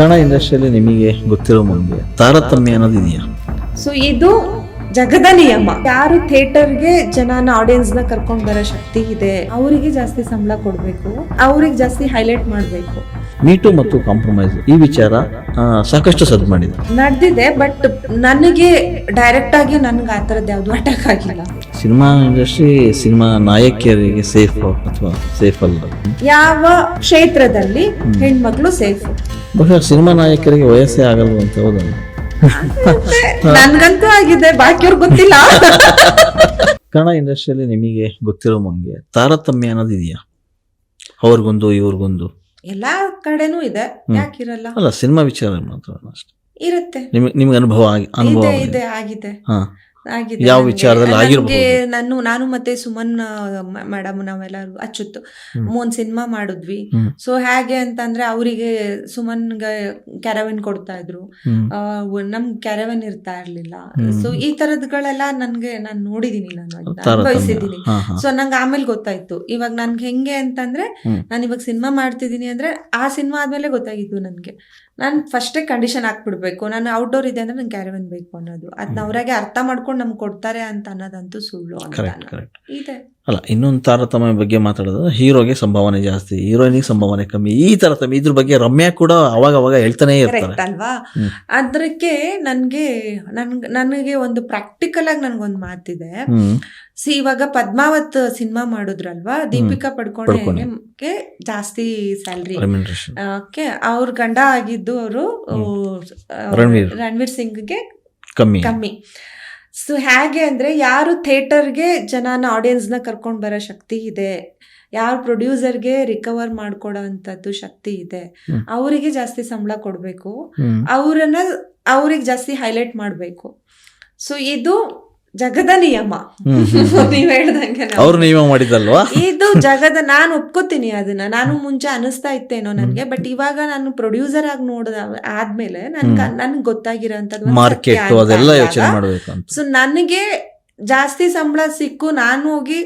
ಕನ್ನಡ ಇಂಡಸ್ಟ್ರಿಯಲ್ಲಿ ನಿಮಗೆ ಗೊತ್ತಿರೋ ಮುಂದೆ ತಾರತಮ್ಯ ಅನ್ನೋದು ಇದೆಯಾ? ಸೊ ಇದು ಜಗದ ನಿಯಮ. ಯಾರು ಥಿಯೇಟರ್ಗೆ ಜನನ ಆಡಿಯನ್ಸ್ನ ಕರ್ಕೊಂಡ್ ಬರೋ ಶಕ್ತಿ ಇದೆ ಅವರಿಗೆ ಜಾಸ್ತಿ ಸಂಬಳ ಕೊಡ್ಬೇಕು ಅವ್ರಿಗೆ ಜಾಸ್ತಿ ಹೈಲೈಟ್ ಮಾಡ್ಬೇಕು. ಮೀಟು ಮತ್ತು ಕಾಂಪ್ರಮೈಸ್ ಈ ವಿಚಾರ ಆ, ಸಾಕಷ್ಟು ಸದ್ ಮಾಡಿದೆ. ನಡೆದಿದೆ ಬಟ್ ನನಗೆ ಡೈರೆಕ್ಟ್ ಆಗಿ ನನ್ಗೆ ಆ ಥರದ್ದು ಯಾವ್ದು ಅಟ್ಯಾಕ್ ಆಗಿಲ್ಲ. ಸಿನಿಮಾ ಇಂಡಸ್ಟ್ರಿ ಸಿನಿಮಾ ನಾಯಕಿಯರಿಗೆ ಸೇಫ್ ಅಥವಾ ಸೇಫ್ ಅಲ್ಲ. ಯಾವ ಕ್ಷೇತ್ರದಲ್ಲಿ ಹೆಣ್ಮಕ್ಳು ಸೇಫ್ ಬಹುಶಃ ಸಿನಿಮಾ ನಾಯಕರಿಗೆ ವಯಸ್ಸೇ ಆಗಲ್ಲ ಅಂತ ಹೌದಲ್ಲ ನನ್ಗಂತೂ ಆಗಿದೆ ಬಾಕಿಯವ್ರಿಗೆ ಗೊತ್ತಿಲ್ಲ. ಕನ್ನಡ ಇಂಡಸ್ಟ್ರಿಯಲ್ಲಿ ನಿಮಗೆ ಗೊತ್ತಿರೋ ಮಂಗೆ ತಾರತಮ್ಯ ಅನ್ನೋದು ಇದೆಯಾ? ಅವ್ರಿಗೊಂದು ಇವ್ರಿಗೊಂದು. ಎಲ್ಲಾ ಕಡೆನೂ ಇದೆ ಯಾಕಿರಲ್ಲ ಅಲ್ಲ ಸಿನಿಮಾ ವಿಚಾರ ಮಾತ್ರ ಅಷ್ಟೇ. ಇರುತ್ತೆ. ನಿಮಗೆ ನಿಮ್ಗೆ ಅನುಭವ ಆಗಿ ಅನುಭವ ಇದೆ ಆಗಿದೆ. ಹಾ. ಯಾವ ವಿಚಾರದಲ್ಲಿ ಆಗಿರ್ಬೋದು? ನಾನು ನಾನು ಮತ್ತೆ ಸುಮನ್ ಮೇಡಮ್ ನಾವೆಲ್ಲರೂ ಅಚ್ಚುತ್ತು. ಒಂದ್ ಸಿನಿಮಾ ಮಾಡಿದ್ವಿ. ಸೊ ಹೇಗೆ ಅಂತಂದ್ರೆ ಅವರಿಗೆ ಸುಮನ್ಗೆ ಕ್ಯಾರವನ್ ಕೊಡ್ತಾ ಇದ್ರು. ನಮ್ ಕ್ಯಾರವನ್ ಇರ್ತಾ ಇರ್ಲಿಲ್ಲ. ಸೊ ಈ ತರದ್ಗಳೆಲ್ಲ ನನ್ಗೆ ನಾನು ನೋಡಿದೀನಿ ನಾನು ಅನುಭವಿಸಿದೀನಿ. ಸೊ ನಂಗೆ ಆಮೇಲೆ ಗೊತ್ತಾಯ್ತು. ಇವಾಗ ನನ್ಗೆ ಹೆಂಗೆ ಅಂತಂದ್ರೆ. ನಾನು ಇವಾಗ ಸಿನಿಮಾ ಮಾಡ್ತಿದ್ದೀನಿ ಅಂದ್ರೆ ಆ ಸಿನಿಮಾ ಆದ್ಮೇಲೆ ಗೊತ್ತಾಗಿದ್ದು ನನ್ಗೆ. ನಾನು ಫಸ್ಟೇ ಕಂಡೀಷನ್ ಹಾಕ್ಬಿಡ್ಬೇಕು. ನಾನು ಔಟ್ಡೋರ್ ಇದೆ ಅಂದ್ರೆ ನಂಗೆ ಕ್ಯಾರವನ್ ಬೇಕು ಅನ್ನೋದು. ಅದನ್ನ ಅವ್ರಾಗೆ ಅರ್ಥ ಮಾಡ್ಕೊಂಡು ನಮ್ಗೆ ಕೊಡ್ತಾರೆ ಅಂತ ಅನ್ನೋದಂತೂ ಸುಳ್ಳು ಅಂತ ಇದೆ. ಅಲ್ಲ ಇನ್ನೊಂದು ತಾರತಮ್ಯ ಬಗ್ಗೆ ಮಾತಾಡೋದು ಹೀರೋಗೆ ಸಂಭಾವನೆ ಜಾಸ್ತಿ ಹೀರೋಯಿನಿಗೆ ಸಂಭಾವನೆ ಕಮ್ಮಿ ಈ ತಾರತಮ್ಯ ಇದ್ರ ಬಗ್ಗೆ ರಮ್ಯಾ ಕೂಡ ಅವಾಗ ಅವಾಗ ಹೇಳ್ತಾನೆ ಇರ್ತಾರೆ. ಅಲ್ವಾ. ಅದಕ್ಕೆ ನನ್ಗೆ ನನ್ ನನಗೆ ಒಂದು ಪ್ರಾಕ್ಟಿಕಲ್ ಆಗಿ ನನ್ಗೊಂದು ಮಾತಿದೆ. ಸಿ ಇವಾಗ ಪದ್ಮಾವತ್ ಸಿನಿಮಾ ಮಾಡಿದ್ರಲ್ವಾ? ದೀಪಿಕಾ. ಪಡ್ಕೊಂಡೆ ಜಾಸ್ತಿ ಸ್ಯಾಲ್ರಿ ಓಕೆ ಅವ್ರ ಗಂಡ ಆಗಿದ್ದು ಅವರು ರಣವೀರ್. ರಣವೀರ್ ಸಿಂಗ್ಗೆ ಕಮ್ಮಿ. ಕಮ್ಮಿ. ಸೊ ಹೇಗೆ ಅಂದ್ರೆ ಯಾರು ಥಿಯೇಟರ್ಗೆ ಜನನ ಆಡಿಯನ್ಸ್ನ ಕರ್ಕೊಂಡ್ ಬರೋ ಶಕ್ತಿ ಇದೆ. ಯಾರು ಪ್ರೊಡ್ಯೂಸರ್ಗೆ ರಿಕವರ್ ಮಾಡ್ಕೊಡೋ ಅಂಥದ್ದು ಶಕ್ತಿ ಇದೆ. ಅವರಿಗೆ ಜಾಸ್ತಿ ಸಂಬಳ ಕೊಡಬೇಕು. ಅವರನ್ನ ಅವ್ರಿಗೆ ಜಾಸ್ತಿ ಹೈಲೈಟ್ ಮಾಡಬೇಕು. ಸೊ ಇದು ಜಗದ ನಿಯಮ. ನೀವ್ ಹೇಳ್ದಂಗೆ. ಅವ್ರು ನಿಯಮ ಮಾಡಿದಲ್ವಾ ಇದು ಜಗದ ನಾನು ಒಪ್ಕೋತೀನಿ ಅದನ್ನ. ನಾನು ಮುಂಚೆ ಅನಿಸ್ತಾ ಇತ್ತೇನೋ ನನ್ಗೆ ಬಟ್ ಇವಾಗ ನಾನು ಪ್ರೊಡ್ಯೂಸರ್ ಆಗಿ ನೋಡಿದ ಆದ್ಮೇಲೆ ನನ್ಗೆ ನನ್ಗೆ ಗೊತ್ತಾಗಿರೋಂಥದ್ದು ಮಾರ್ಕೆಟ್ ಅದೆಲ್ಲ ಯೋಚನೆ ಮಾಡ್ಬೇಕು ಸೊ ನನಗೆ ಜಾಸ್ತಿ ಸಂಬಳ ಸಿಕ್ಕು ನಾನು ಹೋಗಿ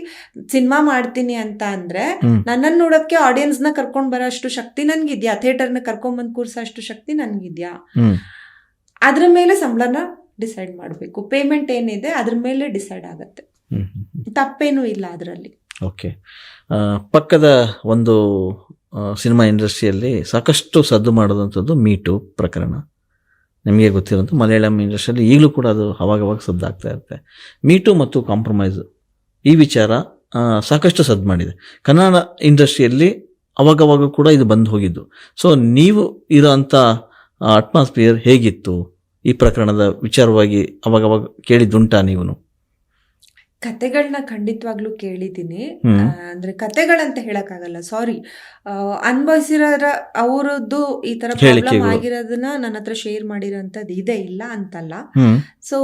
ಸಿನಿಮಾ ಮಾಡ್ತೀನಿ ಅಂತ ಅಂದ್ರೆ. ನನ್ನನ್ನು ನೋಡೋಕೆ ಆಡಿಯನ್ಸ್ನ ಕರ್ಕೊಂಡ್ ಬರೋ ಅಷ್ಟು ಶಕ್ತಿ ನನ್ಗಿದ್ಯಾ? ಥಿಯೇಟರ್ನ ಕರ್ಕೊಂಡ್ ಬಂದ್ ಕೂರ್ಸೋ ಅಷ್ಟು ಶಕ್ತಿ ನನ್ಗಿದ್ಯಾ? ಅದ್ರ ಮೇಲೆ ಸಂಬಳನ ಡಿಸೈಡ್ ಮಾಡಬೇಕು. ಪೇಮೆಂಟ್ ಏನಿದೆ ಅದ್ರ ಮೇಲೆ ಡಿಸೈಡ್ ಆಗುತ್ತೆ. ತಪ್ಪೇನೂ ಇಲ್ಲ ಅದರಲ್ಲಿ. ಓಕೆ ಪಕ್ಕದ ಒಂದು ಸಿನಿಮಾ ಇಂಡಸ್ಟ್ರಿಯಲ್ಲಿ ಸಾಕಷ್ಟು ಸದ್ದು ಮಾಡೋದಂಥದ್ದು ಮೀಟು ಪ್ರಕರಣ. ನಿಮಗೆ ಗೊತ್ತಿರೋದು ಮಲಯಾಳಂ ಇಂಡಸ್ಟ್ರಿಯಲ್ಲಿ ಈಗಲೂ ಕೂಡ ಅದು ಅವಾಗವಾಗ ಸದ್ದು ಆಗ್ತಾ ಇರುತ್ತೆ. ಮೀಟು ಮತ್ತು ಕಾಂಪ್ರಮೈಸ್ ಈ ವಿಚಾರ ಸಾಕಷ್ಟು ಸದ್ದು ಮಾಡಿದೆ. ಕನ್ನಡ ಇಂಡಸ್ಟ್ರಿಯಲ್ಲಿ ಅವಾಗವಾಗ ಕೂಡ ಇದು ಬಂದು ಹೋಗಿದ್ದು. ಸೊ ನೀವು ಇರೋ ಅಂಥ ಅಟ್ಮಾಸ್ಫಿಯರ್ ಹೇಗಿತ್ತು? ಈ ಪ್ರಕರಣದ ವಿಚಾರವಾಗಿ ಅವಾಗವಾಗ ಕೇಳಿದ್ದುಂಟಾ ನೀವು ಕತೆಗಳನ್ನ ಖಂಡಿತವಾಗ್ಲೂ ಕೇಳಿದ್ದೀನಿ. ಅಂದ್ರೆ ಕತೆಗಳಂತ ಹೇಳಕ್ಕಾಗಲ್ಲ ಸಾರಿ ಅನುಭವಿಸಿರೋರ ಅವರದ್ದು ಈ ತರ ಪ್ರಾಬ್ಲಮ್ ಆಗಿರೋದನ್ನ ನನ್ನ ಹತ್ರ ಶೇರ್ ಮಾಡಿರೋಂಥದ್ದು ಇದೆ ಇಲ್ಲ ಅಂತಲ್ಲ. ಅಲ್ಲ ಸೊ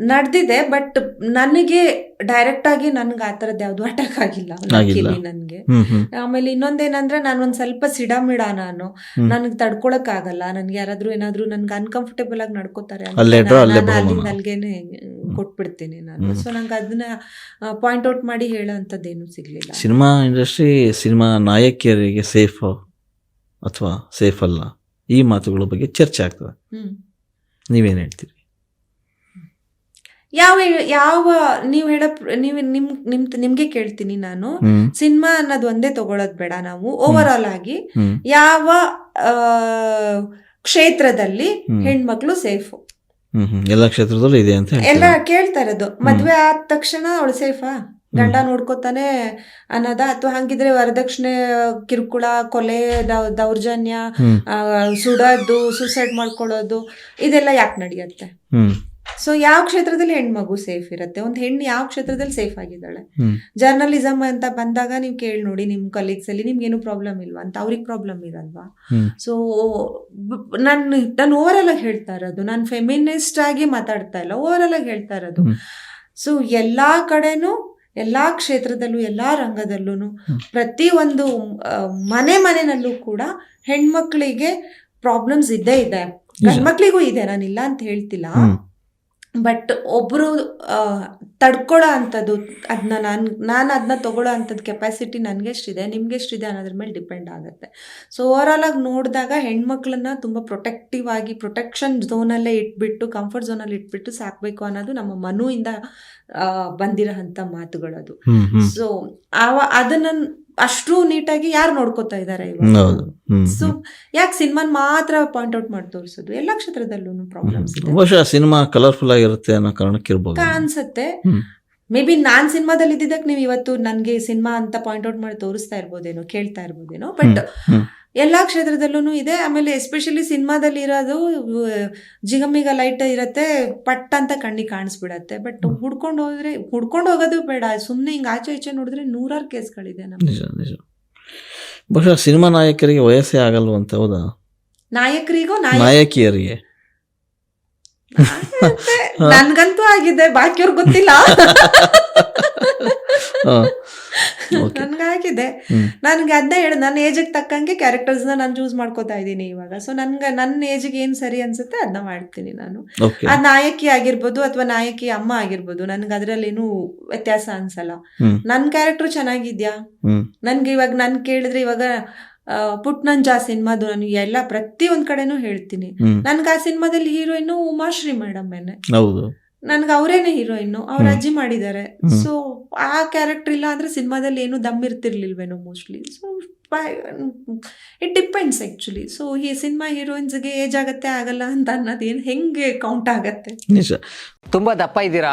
ನಡೆದಿದೆ ಬಟ್ ನನಗೆ ಡೈರೆಕ್ಟ್ ಆಗಿ ನನ್ಗೆ ಆ ಥರದ್ದು ಯಾವ್ದು ಅಟ್ಯಾಕ್ ಆಗಿಲ್ಲ. ನನ್ಗೆ. ಆಮೇಲೆ ಇನ್ನೊಂದೇನಂದ್ರೆ ನಾನು ಒಂದ್ ಸ್ವಲ್ಪ ಸಿಡಮಿಡ ನಾನು. ನನಗೆ ತಡ್ಕೊಳಕ್ ಆಗಲ್ಲ ನನ್ಗೆ ಯಾರಾದ್ರೂ ಏನಾದ್ರೂ ನನ್ಗೆ ಅನ್ಕಂಫರ್ಟೇಬಲ್ ಆಗಿ ನಡ್ಕೋತಾರೆ ಬಹುಮಾನ. ಕೊಟ್ಬಿಡ್ತೀನಿ ನಾನು. ಸೊ ನಂಗೆ ಅದನ್ನ ಪಾಯಿಂಟ್ ಔಟ್ ಮಾಡಿ ಹೇಳೋ ಅಂಥದ್ದೇನು ಸಿಗ್ಲಿಲ್ಲ. ಸಿನಿಮಾ ಇಂಡಸ್ಟ್ರಿ ಸಿನಿಮಾ ನಾಯಕಿಯರಿಗೆ ಸೇಫ್ ಅಥವಾ ಸೇಫ್ ಅಲ್ಲ. ಈ ಮಾತುಗಳ ಬಗ್ಗೆ ಚರ್ಚೆ ಆಗ್ತದೆ. ಹ್ಮ್. ನೀವೇನು ಹೇಳ್ತೀರಿ? ಯಾವ ಯಾವ ನೀವ್ ಹೇಳ ನೀವ್ ನಿಮ್ ನಿಮ್ ನಿಮ್ಗೆ ಕೇಳ್ತೀನಿ ನಾನು. ಸಿನಿಮಾ ಅನ್ನೋದು ಒಂದೇ ತಗೊಳ್ಳೋದು ಬೇಡ ನಾವು. ಓವರ್ ಆಲ್ ಆಗಿ ಯಾವ ಆ, ಕ್ಷೇತ್ರದಲ್ಲಿ. ಹೆಣ್ಮಕ್ಳು ಸೇಫ್. ಎಲ್ಲ ಕ್ಷೇತ್ರದಲ್ಲೂ ಇದೆ ಅಂತ ಎಲ್ಲ? ಕೇಳ್ತಾ ಇರೋದು. ಮದ್ವೆ ಆದ ತಕ್ಷಣ ಅವಳು ಸೇಫಾ? ಗಂಡ ನೋಡ್ಕೋತಾನೆ ಅನ್ನೋದ? ಅಥವಾ ಹಂಗಿದ್ರೆ ವರದಕ್ಷಿಣೆ ಕಿರುಕುಳ ಕೊಲೆ ದೌರ್ಜನ್ಯ ಸುಡೋದು ಸೂಸೈಡ್ ಮಾಡ್ಕೊಳ್ಳೋದು ಇದೆಲ್ಲ ಯಾಕೆ ನಡೆಯುತ್ತೆ? ಸೊ ಯಾವ ಕ್ಷೇತ್ರದಲ್ಲಿ ಹೆಣ್ಮಗು ಸೇಫ್ ಇರುತ್ತೆ? ಒಂದು ಹೆಣ್ಣು ಯಾವ ಕ್ಷೇತ್ರದಲ್ಲಿ ಸೇಫ್ ಆಗಿದ್ದಾಳೆ? ಜರ್ನಲಿಸಮ್ ಅಂತ ಬಂದಾಗ ನೀವು ಕೇಳಿ ನೋಡಿ ನಿಮ್ ಕಲೀಗ್ಸ್ ಅಲ್ಲಿ ನಿಮ್ಗೆ ಏನು ಪ್ರಾಬ್ಲಮ್ ಇಲ್ವಾ ಅಂತ ಅವ್ರಿಗೆ ಪ್ರಾಬ್ಲಮ್ ಇರಲ್ವಾ? ಸೊ ನಾನು ನಾನು ಓವರಾಲ್ ಆಗಿ ಹೇಳ್ತಾ ಇರೋದು ನಾನು ಫೆಮಿನಿಸ್ಟ್ ಆಗಿ ಮಾತಾಡ್ತಾ ಇಲ್ಲ ಓವರ್ ಆಗಿ ಹೇಳ್ತಾ ಇರೋದು. ಸೊ ಎಲ್ಲಾ ಕಡೆನೂ ಎಲ್ಲಾ ಕ್ಷೇತ್ರದಲ್ಲೂ ಎಲ್ಲಾ ರಂಗದಲ್ಲೂ ಪ್ರತಿ ಒಂದು ಮನೆ ಮನೆಯಲ್ಲೂ ಕೂಡ ಹೆಣ್ಮಕ್ಳಿಗೆ ಪ್ರಾಬ್ಲಮ್ಸ್ ಇದ್ದೇ ಇದೆ. ಗಂಡ್ಮಕ್ಳಿಗೂ ಇದೆ ನಾನು ಇಲ್ಲ ಅಂತ ಹೇಳ್ತಿಲ್ಲ. ಬಟ್ ಒಬ್ಬರು ತಡ್ಕೊಳ್ಳೋ ಅಂಥದ್ದು ಅದನ್ನ ನಾನು ನಾನು ಅದನ್ನ ತೊಗೊಳ್ಳೋ ಅಂಥದ್ದು ಕೆಪಾಸಿಟಿ ನನಗೆಷ್ಟಿದೆ ನಿಮಗೆಷ್ಟಿದೆ ನಿಮ್ಗೆ ಎಷ್ಟಿದೆ ಅನ್ನೋದ್ರ ಮೇಲೆ ಡಿಪೆಂಡ್ ಆಗುತ್ತೆ. ಸೊ ಓವರಾಲ್ ಆಗಿ ನೋಡಿದಾಗ ಹೆಣ್ಮಕ್ಳನ್ನ ತುಂಬ ಪ್ರೊಟೆಕ್ಟಿವ್ ಆಗಿ ಪ್ರೊಟೆಕ್ಷನ್ ಝೋನಲ್ಲೇ ಇಟ್ಬಿಟ್ಟು ಕಂಫರ್ಟ್ ಝೋನಲ್ಲಿ ಇಟ್ಬಿಟ್ಟು ಸಾಕಬೇಕು ಅನ್ನೋದು ನಮ್ಮ ಮನುವಿಂದ ಬಂದಿರೋ ಅಂಥ ಮಾತುಗಳದು. ಸೊ ಆವ ಅದನ್ನ ಅಷ್ಟು ನೀಟಾಗಿ ಯಾರು ನೋಡ್ಕೋತಾ ಇದ್ದಾರೆ ಸೊ. ಯಾಕೆ ಸಿನಿಮಾ ಮಾತ್ರ ಪಾಯಿಂಟ್ ಔಟ್ ಮಾಡಿ ತೋರಿಸೋದು? ಎಲ್ಲ ಕ್ಷೇತ್ರದಲ್ಲೂ ಪ್ರಾಬ್ಲಮ್ಸ್ ಬಹುಶಃ ಸಿನಿಮಾ ಕಲರ್ಫುಲ್ ಆಗಿರುತ್ತೆ ಅನ್ನೋ ಕಾರಣಕ್ಕೆ ಇರ್ಬೋದು. ಅನ್ಸುತ್ತೆ. ಮೇ ಬಿ ನಾನ್ ಸಿನಿಮಾದಲ್ಲಿ ಇದ್ದಿದ್ದಕ್ಕೆ ನೀವು ಇವತ್ತು ನನಗೆ ಸಿನಿಮಾ ಅಂತ ಪಾಯಿಂಟ್ ಔಟ್ ಮಾಡಿ ತೋರಿಸ್ತಾ ಇರ್ಬೋದೇನೋ ಕೇಳ್ತಾ ಇರ್ಬೋದೇನೋ ಬಟ್. ಎಲ್ಲಾ ಕ್ಷೇತ್ರದಲ್ಲೂ ಇದೆ. ಆಮೇಲೆ ಎಸ್ಪೆಷಲಿ ಸಿನಿಮಾದಲ್ಲಿ ಇರೋದು ಜಿಗಮಿಗ ಲೈಟ್ ಇರುತ್ತೆ ಪಟ್ ಅಂತ ಕಣ್ಣಿಗೆ ಕಾಣಿಸ್ಬಿಡತ್ತೆ. ಬಟ್ ಹುಡ್ಕೊಂಡು ಹೋದ್ರೆ ಹುಡ್ಕೊಂಡು ಹೋಗೋದು ಬೇಡ. ಸುಮ್ಮನೆ ಹಿಂಗೆ ಆಚೆ ಈಚೆ ನೋಡಿದ್ರೆ ನೂರಾರು ಕೇಸ್ಗಳಿದೆ ನಮ್ಗೆ. ಬಹುಶಃ ಸಿನಿಮಾ ನಾಯಕರಿಗೆ ವಯಸ್ಸೇ ಆಗಲ್ವಂತ ಹೌದಾ? ನಾಯಕರಿಗೂ ನಾಯಕ ನಾಯಕಿಯರಿಗೆ. ನನ್ಗಂತೂ ಆಗಿದೆ. ಬಾಕಿಯವ್ರಿಗೆ ಗೊತ್ತಿಲ್ಲ. ನನ್ಗಾಗಿದೆ. ನನ್ಗೆ ಅದನ್ನ ಹೇಳ ನನ್ನ ಏಜಿಗೆ ತಕ್ಕಂಗೆ ಕ್ಯಾರೆಕ್ಟರ್ಸ್ ನಾನು ಚೂಸ್ ಮಾಡ್ಕೋತಾ ಇದ್ದೀನಿ ಇವಾಗ. ಸೊ ನನ್ಗೆ ನನ್ನ ಏಜಿಗೆ ಏನ್ ಸರಿ ಅನ್ಸುತ್ತೆ ಅದನ್ನ ಮಾಡ್ತೀನಿ ನಾನು. ಆ ನಾಯಕಿ ಆಗಿರ್ಬೋದು ಅಥವಾ ನಾಯಕಿ ಅಮ್ಮ ಆಗಿರ್ಬೋದು ನನ್ಗೆ ಅದ್ರಲ್ಲೇನು ವ್ಯತ್ಯಾಸ ಅನ್ಸಲ್ಲ. ನನ್ ಕ್ಯಾರೆಕ್ಟರ್ ಚೆನ್ನಾಗಿದ್ಯಾ? ನನ್ಗೆ ಇವಾಗ ನನ್ ಕೇಳಿದ್ರೆ ಇವಾಗ ಆ, ಪುಟ್ನಂಜ ಸಿನಿಮಾದು ನಾನು ಎಲ್ಲ ಪ್ರತಿ ಒಂದ್ ಕಡೆನೂ ಹೇಳ್ತೀನಿ. ನನ್ಗೆ ಆ ಸಿನಿಮಾದಲ್ಲಿ ಹೀರೋಯಿನ್ ಉಮಾಶ್ರೀ ಮೇಡಮ್ ಏನೆ ಹೌದು. ನನ್ಗೆ ಅವರೇನೆ ಹೀರೋಯಿನ್ ಅವ್ರ. ಅಜ್ಜಿ ಮಾಡಿದ್ದಾರೆ. ಸೊ ಆ ಕ್ಯಾರೆಕ್ಟರ್ ಇಲ್ಲ ಅಂದ್ರೆ ಸಿನಿಮಾದಲ್ಲಿ ಏನು ದಮ್ ಇರ್ತಿರ್ಲಿಲ್ವೇನೋ mostly so it depends actually so ಈ ಸಿನಿಮಾ ಹೀರೋಯಿನ್ಸ್ಗೆ ಏಜ್ ಆಗತ್ತೆ ಆಗಲ್ಲ ಅಂತ ಅನ್ನೋದೇನು ಹೆಂಗೆ ಕೌಂಟ್ ಆಗತ್ತೆ? ನಿಜ. ತುಂಬಾ ದಪ್ಪ ಇದ್ದೀರಾ?